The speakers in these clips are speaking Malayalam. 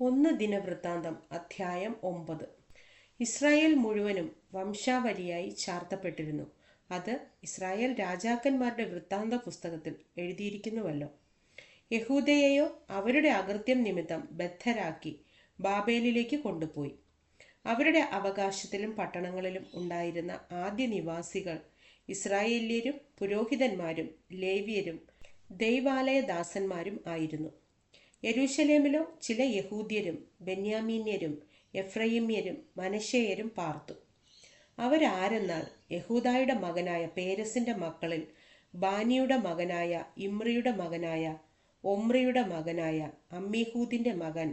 ഒന്ന് ദിനവൃത്താന്തം അധ്യായം ഒമ്പത്. ഇസ്രായേൽ മുഴുവനും വംശാവലിയായി ചാർത്തപ്പെട്ടിരുന്നു. അത് ഇസ്രായേൽ രാജാക്കന്മാരുടെ വൃത്താന്ത പുസ്തകത്തിൽ എഴുതിയിരിക്കുന്നുവല്ലോ. യഹൂദയെയോ അവരുടെ അകൃത്യം നിമിത്തം ബദ്ധരാക്കി ബാബേലിലേക്ക് കൊണ്ടുപോയി. അവരുടെ അവകാശത്തിലും പട്ടണങ്ങളിലും ഉണ്ടായിരുന്ന ആദ്യ നിവാസികൾ ഇസ്രായേല്യരും പുരോഹിതന്മാരും ലേവ്യരും ദൈവാലയദാസന്മാരും ആയിരുന്നു. യെരൂശലേമിലോ ചില യഹൂദ്യരും ബെന്യാമീന്യരും എഫ്രൈമ്യരും മനശേയരും പാർത്തു. അവരാരെന്നാൽ യഹൂദായുടെ മകനായ പേരസിന്റെ മക്കളിൽ ബാനിയുടെ മകനായ ഇമ്രിയുടെ മകനായ ഒമ്രിയുടെ മകനായ അമ്മിഹൂദിന്റെ മകൻ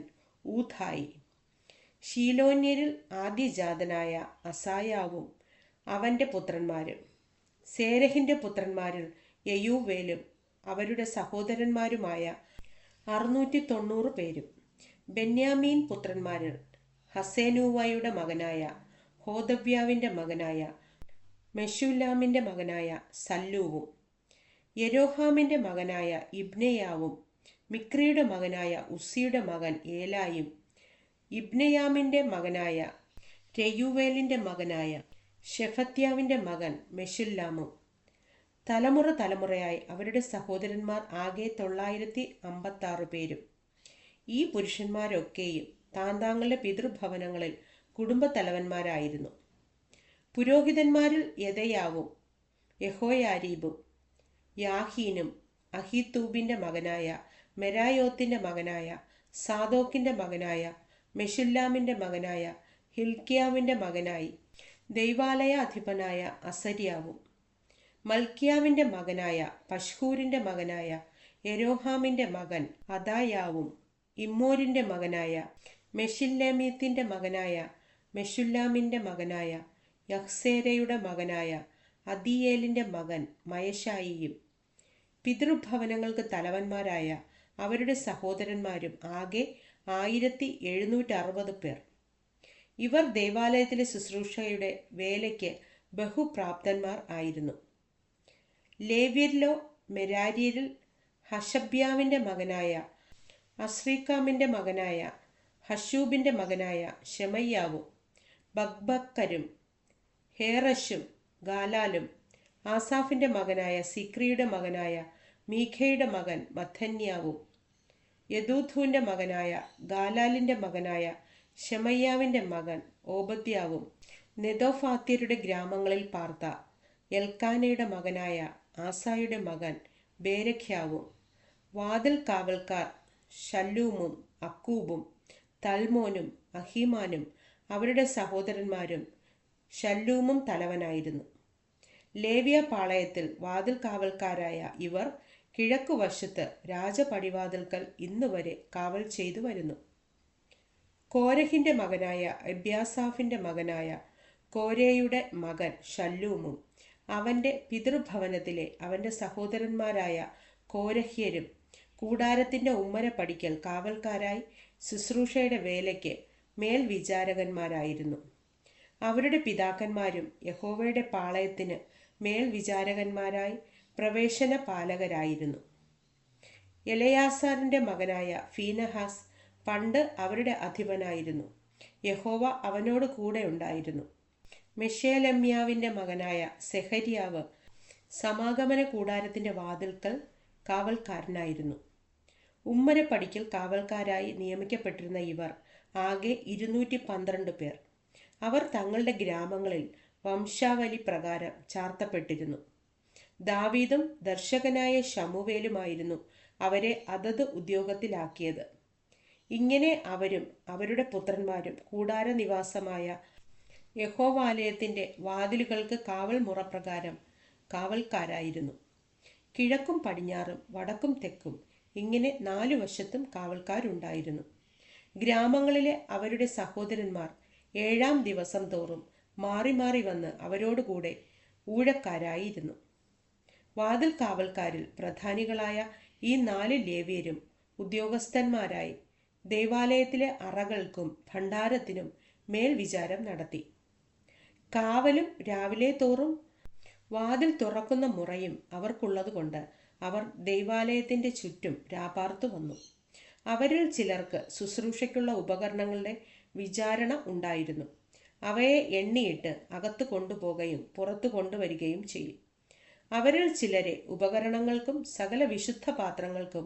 ഊഥായി. ഷീലോന്യരിൽ ആദ്യജാതനായ അസായാവും അവന്റെ പുത്രന്മാരും സേരഹിന്റെ പുത്രന്മാരിൽ യയൂവേലും അവരുടെ സഹോദരന്മാരുമായ അറുന്നൂറ്റി തൊണ്ണൂറ് പേരും. ബെന്യാമീൻ പുത്രന്മാരിൽ ഹസേനൂവയുടെ മകനായ ഹോദവ്യാവിന്റെ മകനായ മെഷുലാമിന്റെ മകനായ സല്ലൂവും യരോഹാമിന്റെ മകനായ ഇബ്നയാവും മിക്രിയുടെ മകനായ ഉസ്സിയുടെ മകൻ ഏലായും ഇബ്നയാമിന്റെ മകനായ രയുവേലിന്റെ മകനായ ഷെഫത്യാവിന്റെ മകൻ മെഷുല്ലാമും തലമുറ തലമുറയായി അവരുടെ സഹോദരന്മാർ ആകെ തൊള്ളായിരത്തി അമ്പത്തി ആറ് പേരും. ഈ പുരുഷന്മാരൊക്കെയും താന്താങ്ങളുടെ പിതൃഭവനങ്ങളിൽ കുടുംബത്തലവന്മാരായിരുന്നു. പുരോഹിതന്മാരിൽ യഥയാവും യഹോയാരീബും യാഹീനും അഹിത്തൂബിന്റെ മകനായ മെരായോത്തിന്റെ മകനായ സാദോക്കിന്റെ മകനായ മെഷുല്ലാമിന്റെ മകനായ ഹിൽക്കിയാവിന്റെ മകനായി ദൈവാലയ അധിപനായ അസര്യാവും. മൽക്കിയാവിന്റെ മകനായ പഷ്ഹൂരിന്റെ മകനായ എരോഹാമിന്റെ മകൻ അദായാവും ഇമ്മോരിന്റെ മകനായ മെഷില്ലാമീത്തിന്റെ മകനായ മെഷുല്ലാമിന്റെ മകനായ യഹ്സേരയുടെ മകനായ അദിയേലിന്റെ മകൻ മയശായിയും. പിതൃഭവനങ്ങൾക്ക് തലവന്മാരായ അവരുടെ സഹോദരന്മാരും ആകെ ആയിരത്തി എഴുന്നൂറ്റി അറുപത് പേർ. ഇവർ ദേവാലയത്തിലെ ശുശ്രൂഷയുടെ വേലയ്ക്ക് ബഹുപ്രാപ്തന്മാർ ആയിരുന്നു. ലേവ്യരിലോ മെരാരിയരിൽ ഹഷബ്യാവിന്റെ മകനായ അസ്രീക്കാമിന്റെ മകനായ ഹഷൂബിന്റെ മകനായ ഷെമയ്യാവും ബക്ബക്കരും ഹേറഷും ഗാലാലും ആസാഫിന്റെ മകനായ സിക്രിയുടെ മകനായ മീഖയുടെ മകൻ മഥന്യാവും യദൂഥുവിന്റെ മകനായ ഗാലാലിന്റെ മകനായ ഷെമയ്യാവിന്റെ മകൻ ഓബദ്യാവും നെതോഫാത്യരുടെ ഗ്രാമങ്ങളിൽ പാർത്ത എൽക്കാനയുടെ മകനായ ആസായുടെ മകൻ ബേരഖ്യാവും വാതിൽ കാവൽക്കാർ ഷല്ലൂമും അക്കൂബും തൽമോനും അഹീമാനും അവരുടെ സഹോദരന്മാരും ഷല്ലൂമും തലവനായിരുന്നു. ലേവ്യ പാളയത്തിൽ വാതിൽ കാവൽക്കാരായ ഇവർ കിഴക്കു വശത്ത് രാജപടിവാതിൽക്കൽ ഇന്നുവരെ കാവൽ ചെയ്തു വരുന്നു. കോരഹിന്റെ മകനായ എബ്യാസാഫിന്റെ മകനായ കോരയുടെ മകൻ ഷല്ലൂമും അവന്റെ പിതൃഭവനത്തിലെ അവന്റെ സഹോദരന്മാരായ കോരഹ്യരും കൂടാരത്തിന്റെ ഉമ്മര പഠിക്കൽ കാവൽക്കാരായി ശുശ്രൂഷയുടെ വേലയ്ക്ക് മേൽവിചാരകന്മാരായിരുന്നു. അവരുടെ പിതാക്കന്മാരും യഹോവയുടെ പാളയത്തിന് മേൽവിചാരകന്മാരായി പ്രവേശന പാലകരായിരുന്നു എലയാസാറിന്റെ മകനായ ഫീനഹാസ് പണ്ട് അവരുടെ അധിപനായിരുന്നു. യഹോവ അവനോട് കൂടെ ഉണ്ടായിരുന്നു. മെഷേലമ്യാവിന്റെ മകനായ സെഹരിയാവ് സമാഗമന കൂടാരത്തിന്റെ വാതിൽക്കൽ കാവൽക്കാരനായിരുന്നു. ഉമ്മരപ്പടിക്കൽ കാവൽക്കാരായി നിയമിക്കപ്പെട്ടിരുന്ന ഇവർ ആകെ ഇരുന്നൂറ്റി പന്ത്രണ്ട് പേർ. അവർ തങ്ങളുടെ ഗ്രാമങ്ങളിൽ വംശാവലി പ്രകാരം ചാർത്തപ്പെട്ടിരുന്നു. ദാവീദും ദർശകനായ ഷമുവേലുമായിരുന്നു അവരെ അതത് ഉദ്യോഗത്തിലാക്കിയത്. ഇങ്ങനെ അവരും അവരുടെ പുത്രന്മാരും കൂടാര നിവാസമായ യഹോവാലയത്തിന്റെ വാതിലുകൾക്ക് കാവൽ മുറപ്രകാരം കാവൽക്കാരായിരുന്നു. കിഴക്കും പടിഞ്ഞാറും വടക്കും തെക്കും ഇങ്ങനെ നാലു വശത്തും കാവൽക്കാരുണ്ടായിരുന്നു. ഗ്രാമങ്ങളിലെ അവരുടെ സഹോദരന്മാർ ഏഴാം ദിവസം തോറും മാറി മാറി വന്ന് അവരോടുകൂടെ ഊഴക്കാരായിരുന്നു. വാതിൽ കാവൽക്കാരിൽ പ്രധാനികളായ ഈ നാല് ലേവ്യരും ഉദ്യോഗസ്ഥന്മാരായി ദേവാലയത്തിലെ അറകൾക്കും ഭണ്ഡാരത്തിനും മേൽവിചാരം നടത്തി. കാവലും രാവിലെ തോറും വാതിൽ തുറക്കുന്ന മുറയും അവർക്കുള്ളതുകൊണ്ട് അവർ ദൈവാലയത്തിന്റെ ചുറ്റും രാപാർത്തു വന്നു. അവരിൽ ചിലർക്ക് ശുശ്രൂഷയ്ക്കുള്ള ഉപകരണങ്ങളുടെ വിചാരണ ഉണ്ടായിരുന്നു. അവയെ എണ്ണിയിട്ട് അകത്ത് കൊണ്ടുപോകുകയും പുറത്തു കൊണ്ടുവരികയും ചെയ്യും. അവരിൽ ചിലരെ ഉപകരണങ്ങൾക്കും സകല വിശുദ്ധ പാത്രങ്ങൾക്കും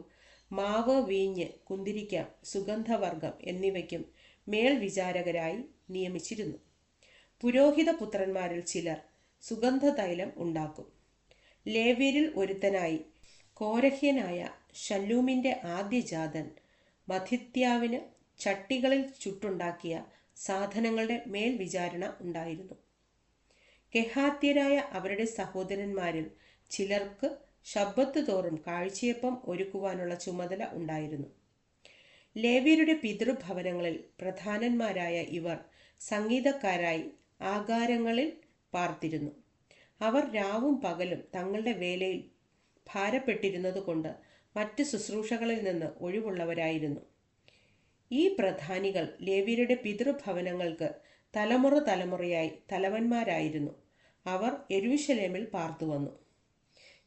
മാവ് വീഞ്ഞ് കുന്തിരിക്ക സുഗന്ധവർഗം എന്നിവയ്ക്കും മേൽവിചാരകരായി നിയമിച്ചിരുന്നു. പുരോഹിത പുത്രന്മാരിൽ ചിലർ സുഗന്ധതൈലം ഉണ്ടാക്കും. ലേവ്യരിൽ ഒരുത്തനായി കോരഹ്യനായ ഷല്ലൂമിന്റെ ആദ്യജാതൻ മഥിത്യാവിന് ചട്ടികളിൽ ചുട്ടുണ്ടാക്കിയ സാധനങ്ങളുടെ മേൽവിചാരണ ഉണ്ടായിരുന്നു. കെഹാത്യരായ അവരുടെ സഹോദരന്മാരിൽ ചിലർക്ക് ശബ്ദത്ത് തോറും കാഴ്ചയപ്പം ഒരുക്കുവാനുള്ള ചുമതല ഉണ്ടായിരുന്നു. ലേവ്യരുടെ പിതൃഭവനങ്ങളിൽ പ്രധാനന്മാരായ ഇവർ സംഗീതക്കാരായി ആകാരങ്ങളിൽ പാർത്തിരുന്നു. അവർ രാവും പകലും തങ്ങളുടെ വേലയിൽ ഭാരപ്പെട്ടിരുന്നതുകൊണ്ട് മറ്റ് ശുശ്രൂഷകളിൽ നിന്ന് ഒഴിവുള്ളവരായിരുന്നു. ഈ പ്രധാനികൾ ലേവിയരുടെ പിതൃഭവനങ്ങൾക്ക് തലമുറ തലമുറയായി തലവന്മാരായിരുന്നു. അവർ എരുവിശലേമിൽ പാർത്തുവന്നു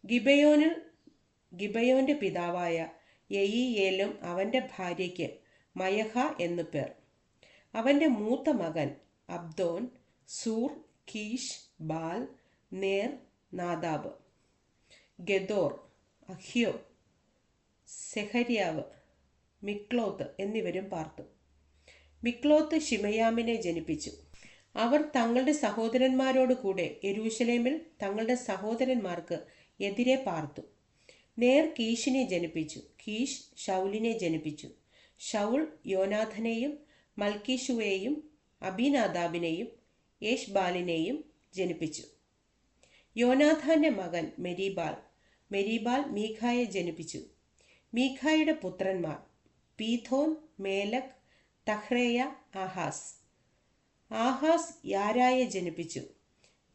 ഗിബയോനിൽ ഗിബയോന്റെ പിതാവായ യയിയേലും അവന്റെ ഭാര്യയ്ക്ക് മയഹ എന്നു പേർ. അവന്റെ മൂത്ത മകൻ അബ്ദോൻ സൂർ കീഷ് ബാൽ നേർ നാദാബ്. ഗദോർ അഹ്യോ സെഹര്യാവ് മിക്ലോത്ത് എന്നിവരും പാർത്തു. മിക്ലോത്ത് ഷിമയാമിനെ ജനിപ്പിച്ചു. അവർ തങ്ങളുടെ സഹോദരന്മാരോട് കൂടെ തങ്ങളുടെ സഹോദരന്മാർക്ക് എതിരെ പാർത്തു. നേർ കീഷിനെ ജനിപ്പിച്ചു കീഷ് ഷൗലിനെ ജനിപ്പിച്ചു. ഷൗൾ യോനാഥനെയും മൽക്കീഷുവേയും അബിനാദാബിനെയും യേഷ്ബാലിനെയും ജനിപ്പിച്ചു. യോനാഥാന്റെ മകൻ മെരീബാൽ മെരീബാൽ മീഖായെ ജനിപ്പിച്ചു. മീഖായുടെ പുത്രന്മാർ Pithon Melech Tahrea Ahaz. Ahaz യാരായെ ജനിപ്പിച്ചു?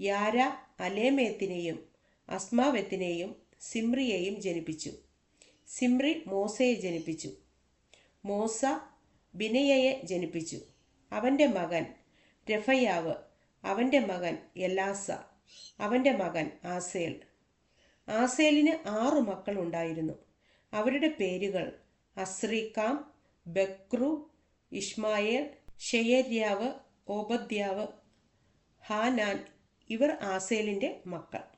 യാര അലേമേത്തിനെയും അസ്മാവെത്തിനെയും സിമ്രിയെയും ജനിപ്പിച്ചു. സിമ്രി മോസയെ ജനിപ്പിച്ചു. മോസ ബിനയയെ ജനിപ്പിച്ചു. അവന്റെ മകൻ രഫയാവ് അവന്റെ മകൻ എലാസ അവന്റെ മകൻ ആസേൽ. ആസേലിന് ആറു മക്കൾ ഉണ്ടായിരുന്നു അവരുടെ പേരുകൾ അസ്രീക്കാം ബക്രു ഇഷ്മായേൽ ഷെയര്യാവ് ഓബദ്യാവ് ഹാനാൻ. ഇവർ ആസേലിന്റെ മക്കൾ.